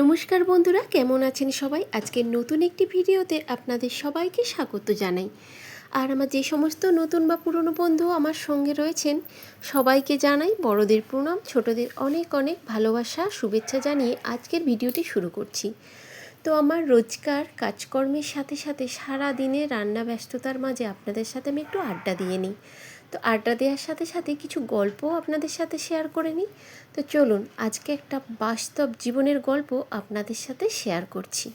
নমস্কার বন্ধুরা, কেমন আছেন সবাই? আজকের নতুন একটি ভিডিওতে আপনাদের সবাইকে স্বাগত জানাই। আর আমার যে সমস্ত নতুন বা পুরনো বন্ধু আমার সঙ্গে রয়েছেন, সবাইকে জানাই বড়দের প্রণাম, ছোটদের অনেক অনেক ভালোবাসা, শুভেচ্ছা জানিয়ে আজকের ভিডিওটি শুরু করছি। তো আমার রোজকার কাজকর্মের সাথে সাথে সারা দিনে রান্না ব্যস্ততার মাঝে আপনাদের সাথে আমি একটু আড্ডা দিয়ে নিই। তো আড্ডা দেওয়ার সাথে সাথে কিছু গল্পও আপনাদের সাথে শেয়ার করে নিই। তো চলুন, আজকে একটা বাস্তব জীবনের গল্প আপনাদের সাথে শেয়ার করছি।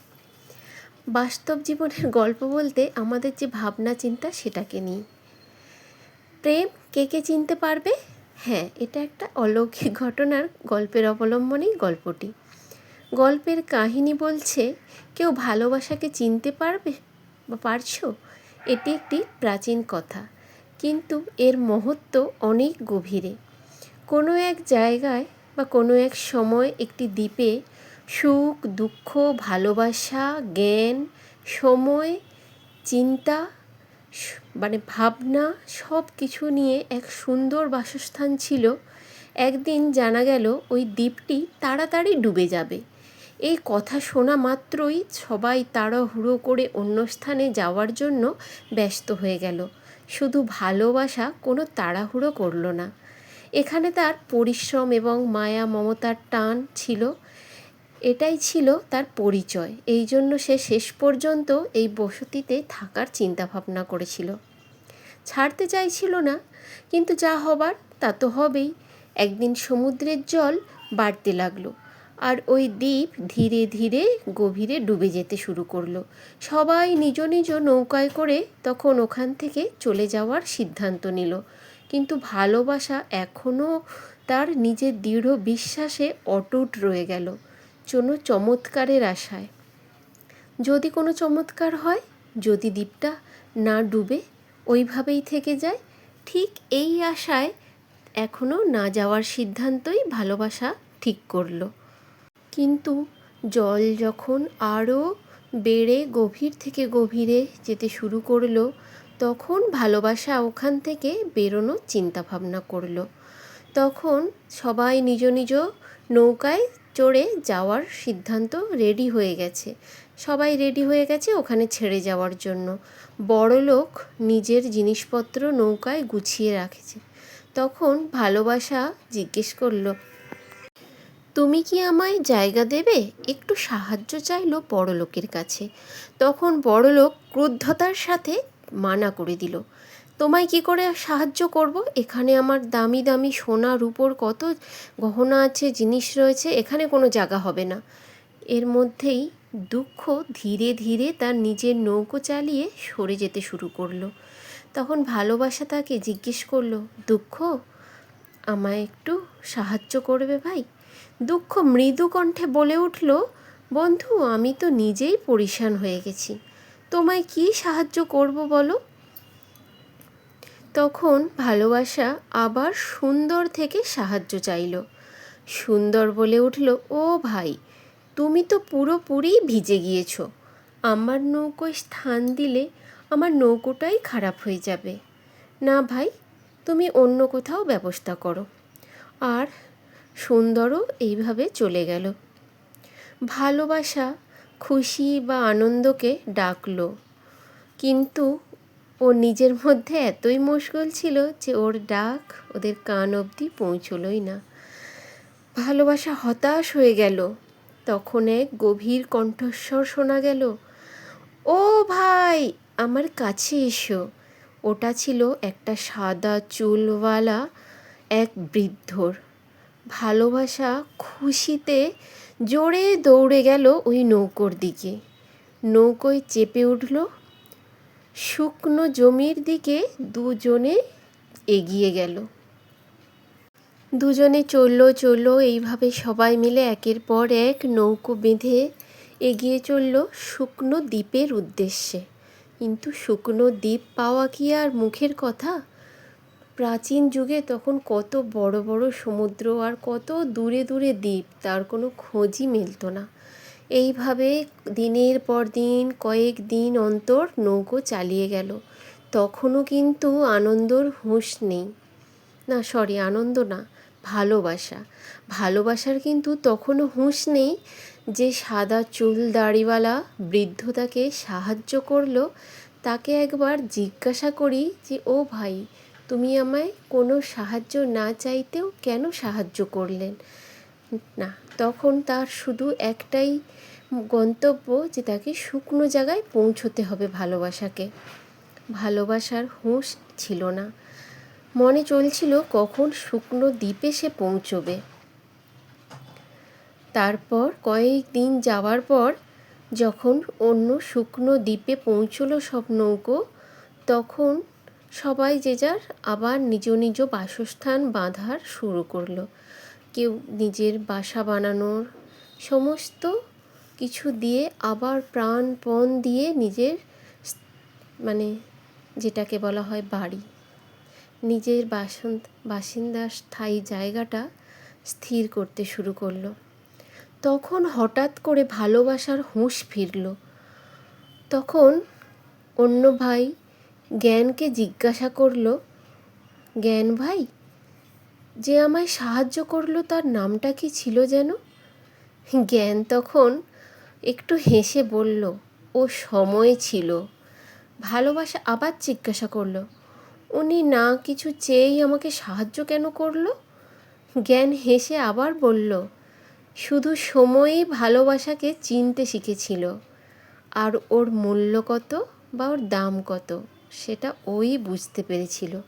বাস্তব জীবনের গল্প বলতে আমাদের যে ভাবনা, চিন্তা সেটাকে নিয়ে। প্রেম কে কে চিনতে পারবে? হ্যাঁ এটা একটা অলৌকিক ঘটনার গল্পের অবলম্বনেই গল্পটি। গল্পের কাহিনী বলছে, কেউ ভালোবাসাকে চিনতে পারবে বা পারছ? এটি একটি প্রাচীন কথা। কিন্তু এর মহত্ব অনেক গভীরে। কোনো এক জায়গায় বা কোনো এক সময় একটি দ্বীপে সুখ, দুঃখ, ভালোবাসা, জ্ঞান, সময়, চিন্তা মানে ভাবনা সব কিছু নিয়ে এক সুন্দর বাসস্থান ছিল। একদিন জানা গেল ওই দ্বীপটি তাড়াতাড়ি ডুবে যাবে। এই কথা শোনা মাত্রই সবাই তাড়াহুড়ো করে অন্য স্থানে যাওয়ার জন্য ব্যস্ত হয়ে গেল। শুধু ভালোবাসা কোনো তাড়াহুড়ো করল না। এখানে তার পরিশ্রম এবং মায়া, মমতার টান ছিল। এটাই ছিল তার পরিচয়। এই জন্য সে শেষ পর্যন্ত এই বসতিতে থাকার চিন্তাভাবনা করেছিল। ছাড়তে চাইছিল না, কিন্তু যা হবার তা তো হবেই। একদিন সমুদ্রের জল বাড়তে লাগল। আর ওই দ্বীপ ধীরে ধীরে গভীরে ডুবে যেতে শুরু করল। সবাই নিজ নিজ নৌকায় করে তখন ওখান থেকে চলে যাওয়ার সিদ্ধান্ত নিল। কিন্তু ভালোবাসা এখনও তার নিজের দৃঢ় বিশ্বাসে অটুট রয়ে গেল কোনো চমৎকারের আশায়। যদি কোনো চমৎকার হয়, যদি দ্বীপটা না ডুবে ওইভাবেই থেকে যায়, ঠিক এই আশায় এখনও না যাওয়ার সিদ্ধান্তই ভালোবাসা ঠিক করল। কিন্তু জল যখন আরও বেড়ে গভীর থেকে গভীরে যেতে শুরু করল, তখন ভালোবাসা ওখান থেকে বেরোনোর চিন্তাভাবনা করল। তখন সবাই নিজ নিজ নৌকায় চড়ে যাওয়ার সিদ্ধান্ত রেডি হয়ে গেছে। সবাই রেডি হয়ে গেছে ওখানে ছেড়ে যাওয়ার জন্য। বড় লোক নিজের জিনিসপত্র নৌকায় গুছিয়ে রাখেছে। তখন ভালোবাসা জিজ্ঞেস করল তুমি কি আমায় জায়গা দেবে? একটু সাহায্য চাইলো বড়লোকের কাছে। তখন বড়লোক ক্রুদ্ধতার সাথে মানা করে দিল, তোমায় কি করে সাহায্য করব? এখানে আমার দামি দামি সোনা রূপোর কত গহনা আছে, জিনিস রয়েছে, এখানে কোনো জায়গা হবে না। এর মধ্যেই দুঃখ ধীরে ধীরে তার নিজের নৌকো চালিয়ে সরে যেতে শুরু করল। তখন ভালোবাসা তাকে জিজ্ঞেস করল, দুঃখ? আমায় একটু সাহায্য করবে ভাই? দুঃখ মৃদু কণ্ঠে বলে উঠল, বন্ধু, আমি তো নিজেই পরিশান হয়ে গেছি। তোমায় কি সাহায্য করব বলো? তখন ভালোবাসা আবার সুন্দর থেকে সাহায্য চাইল। সুন্দর বলে উঠল, ও ভাই, তুমি তো পুরোপুরি ভিজে গিয়েছ। আমার নৌকোয় স্থান দিলে আমার নৌকোটাই খারাপ হয়ে যাবে। না ভাই, তুমি অন্য কোথাও ব্যবস্থা করো। আর সুন্দরও এইভাবে চলে গেল। ভালোবাসা, খুশি বা আনন্দকে ডাকলো। কিন্তু ও নিজের মধ্যে এতই মশগুল ছিল যে ওর ডাক ওদের কান অবধি পৌঁছলোই না। ভালোবাসা হতাশ হয়ে গেল। তখন এক গভীর কণ্ঠস্বর শোনা গেল, ও ভাই, আমার কাছে এসো। ওটা ছিল একটা সাদা চুলওয়ালা এক বৃদ্ধর। ভালোবাসা খুশিতে জোরে দৌড়ে গেল ওই নৌকোর দিকে। নৌকোয় চেপে উঠল। শুকনো জমির দিকে দুজনে এগিয়ে গেল। দুজনে চলল চলল, এইভাবে সবাই মিলে একের পর এক নৌকো বেঁধে এগিয়ে চলল শুকনো দ্বীপের উদ্দেশ্যে। কিন্তু শুকনো দ্বীপ পাওয়া কি আর মুখের কথা? প্রাচীন যুগে তখন কত বড় বড় সমুদ্র আর কত দূরে দূরে দ্বীপ, তার কোনো খোঁজই মিলতো না। এইভাবে দিনের পর দিন, কয়েক দিন অন্তর নৌকো চালিয়ে গেল। তখনও কিন্তু আনন্দর হুঁশ নেই। না সরি আনন্দ না, ভালোবাসা। ভালোবাসার কিন্তু তখনও হুঁশ নেই যে সাদা চুল দাড়িওয়ালা বৃদ্ধ তাকে সাহায্য করল। তাকে একবার জিজ্ঞাসা করি যে, ও ভাই তুমি আমায় কোনো সাহায্য না চাইতেও কেন সাহায্য করলেন? না, তখন তার শুধু একটাই গন্তব্য যে তাকে শুকনো জায়গায় পৌঁছতে হবে ভালোবাসাকে। ভালোবাসার হুঁশ ছিল না। মনে চলছিল কখন শুকনো দ্বীপে সে পৌঁছবে। তারপর কয়েক দিন যাওয়ার পর যখন অন্য শুকনো দ্বীপে পৌঁছলো সব নৌকো, তখন সবাই যে যার আবার নিজ নিজ বাসস্থান বাঁধার শুরু করল। কেউ নিজের বাসা বানানোর সমস্ত কিছু দিয়ে আবার প্রাণপণ দিয়ে নিজের মানে যেটাকে বলা হয় বাড়ি। নিজের বাসন বাসিন্দার স্থায়ী জায়গাটা স্থির করতে শুরু করল। তখন হঠাৎ করে ভালোবাসার হুঁশ ফিরল। তখন অন্য ভাই জ্ঞানকে জিজ্ঞাসা করল, জ্ঞান ভাই, যে আমায় সাহায্য করল তার নামটা কি ছিল যেন? জ্ঞান তখন একটু হেসে বলল, ও সময় ছিল। ভালোবাসা আবার জিজ্ঞাসা করল, উনি না কিছু চেয়েই আমাকে সাহায্য কেন করল? জ্ঞান হেসে আবার বলল, শুধু সময়েই ভালোবাসাকে চিনতে শিখেছিল। আর ওর মূল্য কত বা ওর দাম কত? সেটা ওই বুঝতে পেরেছিল।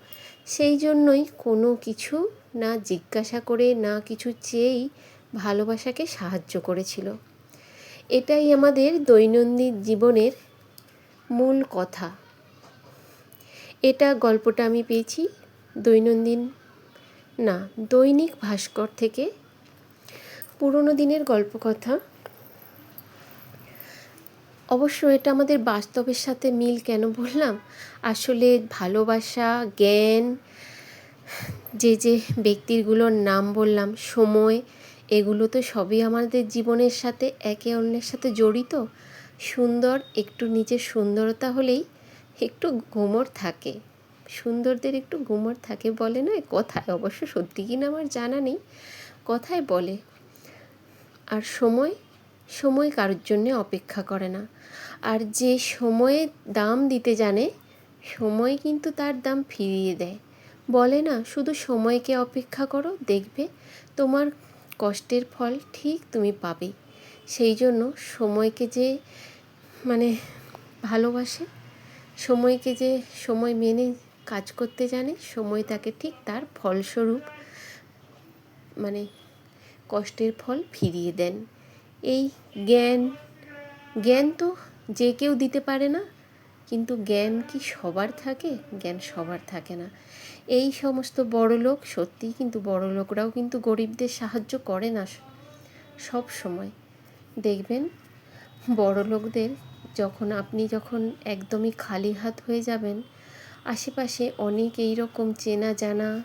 সেই জন্যই কোনো কিছু না জিজ্ঞাসা করে, না কিছু চেয়েই ভালোবাসাকে সাহায্য করেছিল। এটাই আমাদের দৈনন্দিন জীবনের মূল কথা। এটা গল্পটা আমি পেয়েছি দৈনন্দিন, না দৈনিক ভাস্কর থেকে। পুরোনো দিনের গল্প কথা অবশ্য এটা আমাদের বাস্তবের সাথে মিল কেন বললাম? আসলে ভালোবাসা, জ্ঞান, যে যে ব্যক্তিগুলোর নাম বললাম, সময়, এগুলো তো সবই আমাদের জীবনের সাথে একে অন্যের সাথে জড়িত। সুন্দর একটু নিজের সুন্দরতা হলেই একটু গোমর থাকে। সুন্দরদের একটু গোমর থাকে বলে না কথায় অবশ্য সত্যি কিনা আমার জানা নেই, কথায় বলে। আর সময়? সময় কারোর জন্যে অপেক্ষা করে না। আর যে সময়ে দাম দিতে জানে, সময় কিন্তু তার দাম ফিরিয়ে দেয়। বলে না, শুধু সময়কে অপেক্ষা করো, দেখবে তোমার কষ্টের ফল ঠিক তুমি পাবে। সেই জন্য সময়কে যে মানে ভালোবাসে, সময়কে যে সময় মেনে কাজ করতে জানে, সময় তাকে ঠিক তার ফলস্বরূপ মানে কষ্টের ফল ফিরিয়ে দেন। এই জ্ঞান জ্ঞান তো যে কেউ দিতে পারে না, কিন্তু জ্ঞান কি সবার থাকে? জ্ঞান সবার থাকে না। এই সমস্ত বড় লোক সত্যিই কিন্তু বড় লোকরাও কিন্তু গরিবদের সাহায্য করে না সব সময়। দেখবেন বড় লোকদের যখন আপনি যখন একদমই খালি হাত হয়ে যাবেন, আশেপাশে অনেক এই রকম চেনা জানা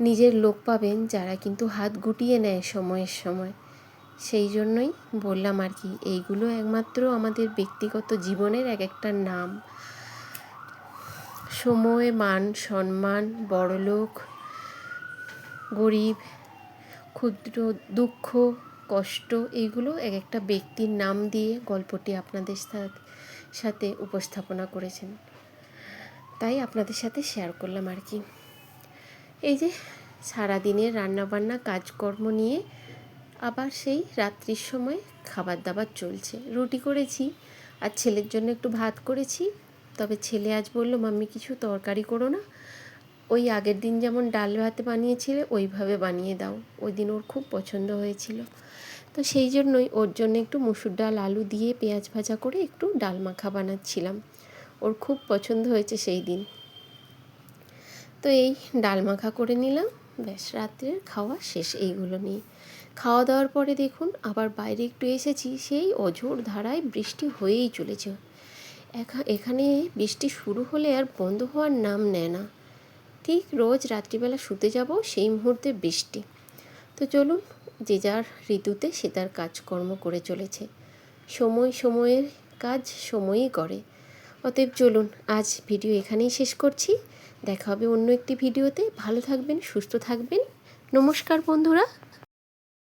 নিজের লোক পাবেন যারা কিন্তু হাত গুটিয়ে নেয় সময়ের সময়। সেই জন্যই বললাম আর কি, এইগুলো একমাত্র আমাদের ব্যক্তিগত জীবনের এক একটা নাম। সময়, মান, সম্মান, বড়লোক, গরিব, ক্ষুদ্র, দুঃখ, কষ্ট, এইগুলো এক একটা ব্যক্তির নাম দিয়ে গল্পটি আপনাদের সাথে উপস্থাপনা করেছেন। তাই আপনাদের সাথে শেয়ার করলাম আর কি। এই যে সারাদিনের রান্নাবান্না, কাজকর্ম নিয়ে আবার সেই রাত্রির সময় খাবার দাবার চলছে। রুটি করেছি আর ছেলের জন্য একটু ভাত করেছি। তবে ছেলে আজ বলল, মাম্মি, কিছু তরকারি করো না। ওই আগের দিন যেমন ডাল ভাতে বানিয়েছিলে, ওইভাবে বানিয়ে দাও। ওই দিন ওর খুব পছন্দ হয়েছিল। তো সেই জন্যই ওর জন্য একটু মুসুর ডাল, আলু দিয়ে পেঁয়াজ ভাজা করে একটু ডাল মাখা বানাচ্ছিলাম। ওর খুব পছন্দ হয়েছে সেই দিন। তো এই ডাল মাখা করে নিলাম। ব্যাস, রাত্রের খাওয়া শেষ। এইগুলো নিয়ে খাওয়া দাওয়ার পরে দেখুন, আবার বাইরে একটু এসেছি, সেই অঝোর ধারায় বৃষ্টি হয়েই চলেছে। এখানে বৃষ্টি শুরু হলে আর বন্ধ হওয়ার নাম নেয় না। ঠিক রোজ রাত্রিবেলা শুতে যাব সেই মুহূর্তে বৃষ্টি। তো চলুন, যে যার ঋতুতে সে তার কাজকর্ম করে চলেছে। সময় সময়ের কাজ সময়ই করে। অতএব চলুন, আজ ভিডিও এখানেই শেষ করছি। দেখা হবে অন্য একটি ভিডিওতে। ভালো থাকবেন, সুস্থ থাকবেন। নমস্কার বন্ধুরা।